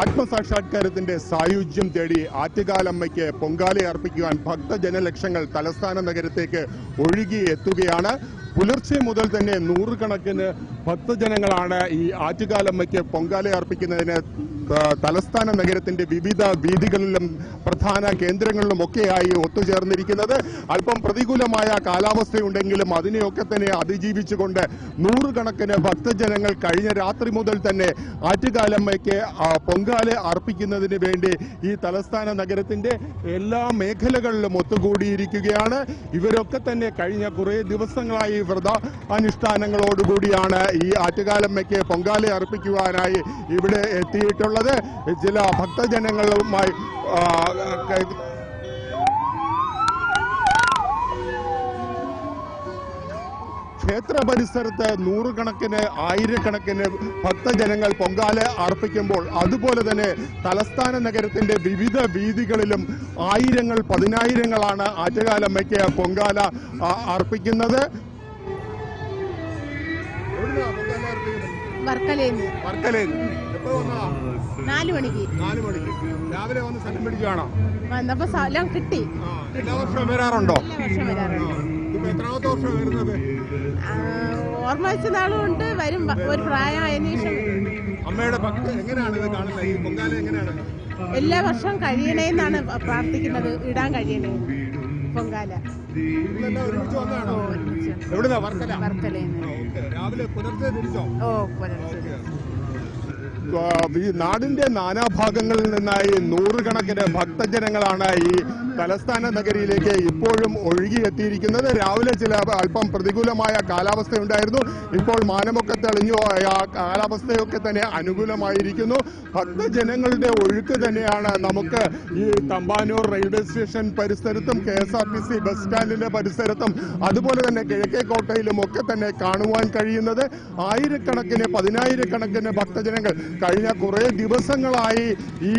ആത്മസാക്ഷാത്കാരത്തിന്റെ സായുജ്യം തേടി ആറ്റുകാലമ്മയ്ക്ക് പൊങ്കാല അർപ്പിക്കുവാൻ ഭക്തജനലക്ഷങ്ങൾ തലസ്ഥാന നഗരത്തേക്ക് ഒഴുകി എത്തുകയാണ്. പുലർച്ചെ മുതൽ തന്നെ നൂറുകണക്കിന് ഭക്തജനങ്ങളാണ് ഈ ആറ്റുകാലമ്മയ്ക്ക് പൊങ്കാല അർപ്പിക്കുന്നതിന് തലസ്ഥാന നഗരത്തിന്റെ വിവിധ വീതികളിലും പ്രധാന കേന്ദ്രങ്ങളിലും ഒക്കെയായി ഒത്തുചേർന്നിരിക്കുന്നത്. അല്പം പ്രതികൂലമായ കാലാവസ്ഥയുണ്ടെങ്കിലും അതിനെയൊക്കെ തന്നെ അതിജീവിച്ചുകൊണ്ട് നൂറുകണക്കിന് ഭക്തജനങ്ങൾ കഴിഞ്ഞ രാത്രി മുതൽ തന്നെ ആറ്റുകാലമ്മയ്ക്ക് പൊങ്കാല അർപ്പിക്കുന്നതിന് വേണ്ടി ഈ തലസ്ഥാന നഗരത്തിന്റെ എല്ലാ മേഖലകളിലും ഒത്തുകൂടിയിരിക്കുകയാണ്. ഇവരൊക്കെ തന്നെ കഴിഞ്ഞ കുറേ ദിവസങ്ങളായി വ്രത അനുഷ്ഠാനങ്ങളോടുകൂടിയാണ് ഈ ആറ്റുകാലമ്മയ്ക്ക് പൊങ്കാല അർപ്പിക്കുവാനായി ഇവിടെ എത്തിയിട്ടുള്ളത്. ചില ഭക്തജനങ്ങളുമായി ക്ഷേത്ര പരിസരത്ത് നൂറുകണക്കിന് ആയിരക്കണക്കിന് ഭക്തജനങ്ങൾ പൊങ്കാല അർപ്പിക്കുമ്പോൾ അതുപോലെ തന്നെ തലസ്ഥാന നഗരത്തിന്റെ വിവിധ വീതികളിലും ആയിരങ്ങൾ പതിനായിരങ്ങളാണ് ആറ്റുകാലമ്മയ്ക്ക് പൊങ്കാല ആ, അർപ്പിക്കുന്നത്. വർക്കലേന്ന് വർക്കലേന്ന് എപ്പോ വന്നതാ? നാല് മണിക്ക്. നാല് മണിക്ക്. രാവിലെ വന്ന് സ്ഥലം പിടിക്കുകയാണോ വന്നപ്പോ സ്ഥലം കിട്ടി. എല്ലാ വർഷവും വരാറുണ്ടോ? എല്ലാ വർഷം വരാറുണ്ട്. ഇപ്പൊ എത്രാമത്തെ വർഷം വരുന്നത്? ആ, ഓർമ്മ വെച്ച നാളും ഉണ്ട്. വരും വ- ഒരു പ്രായമായതിനു ശേഷം അമ്മയുടെ ഭക്തി എങ്ങനെയാണ് ഇത് കാണുന്നത്? ഈ പൊങ്കാല എങ്ങനെയാണ്? എല്ലാ വർഷവും കഴിയണേന്നാണ് പ്രാർത്ഥിക്കുന്നത്. ഇടാൻ കഴിയണേ പൊങ്കാല. ഓ, പുലർച്ചെ ഈ നാടിന്റെ നാനാഭാഗങ്ങളിൽ നിന്നായി നൂറുകണക്കിന് ഭക്തജനങ്ങളാണ് ഈ തലസ്ഥാന നഗരിയിലേക്ക് ഇപ്പോഴും ഒഴുകിയെത്തിയിരിക്കുന്നത്. രാവിലെ ചില അല്പം പ്രതികൂലമായ കാലാവസ്ഥയുണ്ടായിരുന്നു. ഇപ്പോൾ മാനമൊക്കെ തെളിഞ്ഞു. ആ കാലാവസ്ഥയൊക്കെ തന്നെ അനുകൂലമായിരിക്കുന്നു. ഭക്തജനങ്ങളുടെ ഒഴുക്ക് തന്നെയാണ് നമുക്ക് ഈ തമ്പാനൂർ റെയിൽവേ സ്റ്റേഷൻ പരിസരത്തും K S R T C bus സ്റ്റാൻഡിന്റെ പരിസരത്തും അതുപോലെ തന്നെ കിഴക്കേക്കോട്ടയിലും ഒക്കെ തന്നെ കാണുവാൻ കഴിയുന്നത്. ആയിരക്കണക്കിന് പതിനായിരക്കണക്കിന് ഭക്തജനങ്ങൾ കഴിഞ്ഞ കുറേ ദിവസങ്ങളായി ഈ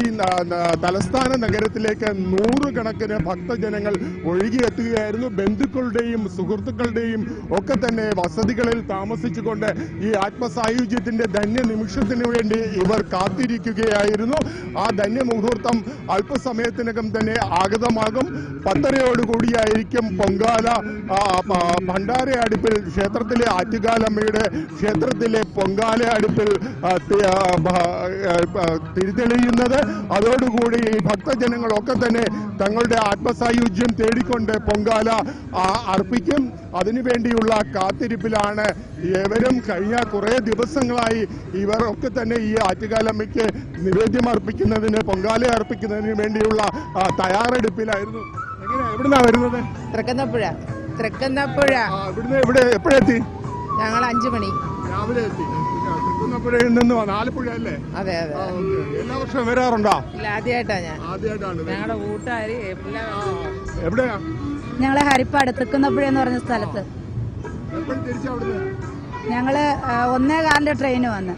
തലസ്ഥാന നഗരത്തിലേക്ക് നൂറുകണക്കിന് ഭക്തജനങ്ങൾ ഒഴുകിയെത്തുകയായിരുന്നു. ബന്ധുക്കളുടെയും സുഹൃത്തുക്കളുടെയും ഒക്കെ തന്നെ വസതികളിൽ താമസിച്ചുകൊണ്ട് ഈ ആത്മസായുജ്യത്തിന്റെ ധന്യ നിമിഷത്തിന് വേണ്ടി ഇവർ കാത്തിരിക്കുകയായിരുന്നു. ആ ധന്യ മുഹൂർത്തം അല്പസമയത്തിനകം തന്നെ ആഗതമാകും. പത്തരയോടുകൂടിയായിരിക്കും പൊങ്കാല. ഭണ്ഡാര അടുപ്പിൽ ക്ഷേത്രത്തിലെ ആറ്റുകാലമ്മയുടെ ക്ഷേത്രത്തിലെ പൊങ്കാല അടുപ്പിൽ തിരിതെളിയുന്നത്. അതോടുകൂടി ഈ ഭക്തജനങ്ങളൊക്കെ തന്നെ തങ്ങളുടെ ആത്മസായുജ്യം തേടിക്കൊണ്ട് പൊങ്കാല അർപ്പിക്കും. അതിനുവേണ്ടിയുള്ള കാത്തിരിപ്പിലാണ് ഇവരും കഴിഞ്ഞ കുറേ ദിവസങ്ങളായി ഇവർ ഒക്കെ തന്നെ ഈ ആറ്റുകാലമ്മയ്ക്ക് നിവേദ്യം അർപ്പിക്കുന്നതിന് പൊങ്കാല അർപ്പിക്കുന്നതിന് വേണ്ടിയുള്ള തയ്യാറെടുപ്പിലായിരുന്നു. എങ്ങനെയാ? എവിടുന്നാ വരുന്നത്? തൃക്കുന്നപ്പുഴ തൃക്കുന്നപ്പുഴ ഇവിടുന്ന് ഇവിടെ എപ്പോഴെത്തി? ഞങ്ങൾ അഞ്ചു മണി. രാവിലെ എത്തി. തൃക്കുന്നപ്പുഴയിൽ നിന്ന് വന്ന് ആലപ്പുഴ അല്ലേ? അതെ അതെ. എല്ലാ വർഷവും വരാറുണ്ടോ? ഇല്ല ആദ്യമായിട്ടാ ഞാൻ. ആദ്യമായിട്ടാണ് ഞങ്ങളുടെ കൂട്ടുകാരി എല്ലാ എവിടെയാ? ഞങ്ങൾ ഹരിപ്പാട് തൃക്കുന്നപ്പുഴ എന്ന് പറഞ്ഞ സ്ഥലത്ത്. ഞങ്ങൾ ഒന്നേ കാലിന്റെ ട്രെയിൻ വന്ന്.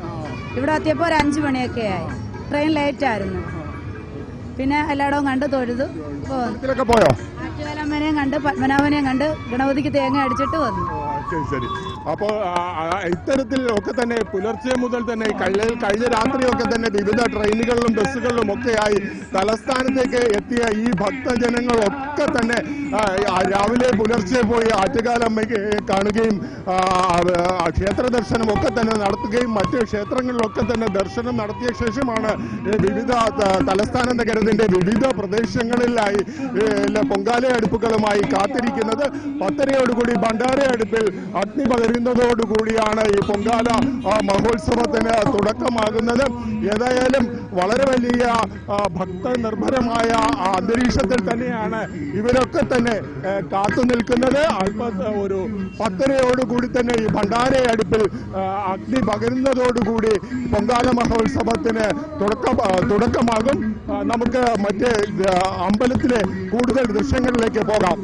ഇവിടെ എത്തിയപ്പോ ഒരു അഞ്ചു മണിയൊക്കെ ആയി. ട്രെയിൻ ലേറ്റ് ആയിരുന്നു. പിന്നെ എല്ലായിടവും കണ്ട് തൊഴുതു. പോയോ? ആറ്റുകാലമ്മനെയും കണ്ട് പത്മനാഭനെയും കണ്ട് ഗണപതിക്ക് തേങ്ങ അടിച്ചിട്ട് വന്നു. ശരി ശരി. അപ്പോൾ ഇത്തരത്തിൽ ഒക്കെ തന്നെ പുലർച്ചെ മുതൽ തന്നെ കഴിഞ്ഞ കഴിഞ്ഞ രാത്രിയൊക്കെ തന്നെ വിവിധ ട്രെയിനുകളിലും ബസ്സുകളിലും ഒക്കെയായി തലസ്ഥാനത്തേക്ക് എത്തിയ ഈ ഭക്തജനങ്ങളൊക്കെ തന്നെ ആ, ആ, രാവിലെ പുലർച്ചെ പോയി ആറ്റുകാലമ്മയ്ക്ക് കാണുകയും ക്ഷേത്ര ദർശനം ഒക്കെ തന്നെ നടത്തുകയും മറ്റ് ക്ഷേത്രങ്ങളിലൊക്കെ തന്നെ ദർശനം നടത്തിയ ശേഷമാണ് വിവിധ തലസ്ഥാന നഗരത്തിന്റെ വിവിധ പ്രദേശങ്ങളിലായി പൊങ്കാല അടുപ്പുകളുമായി കാത്തിരിക്കുന്നത്. പത്തരയോടുകൂടി ഭണ്ഡാര അടുപ്പിൽ അഗ്നി പകരുന്നതോടുകൂടിയാണ് ഈ പൊങ്കാല മഹോത്സവത്തിന് തുടക്കമാകുന്നത്. ഏതായാലും വളരെ വലിയ ഭക്ത നിർഭരമായ അന്തരീക്ഷത്തിൽ തന്നെയാണ് ഇവരൊക്കെ തന്നെ കാത്തു നിൽക്കുന്നത്. അല്പ ഒരു പത്തരയോടുകൂടി തന്നെ ഈ ഭണ്ഡാര അടുപ്പിൽ അഗ്നി പകരുന്നതോടുകൂടി പൊങ്കാല മഹോത്സവത്തിന് തുടക്കം തുടക്കമാകും. നമുക്ക് മറ്റേ അമ്പലത്തിലെ കൂടുതൽ ദൃശ്യങ്ങളിലേക്ക് പോകാം.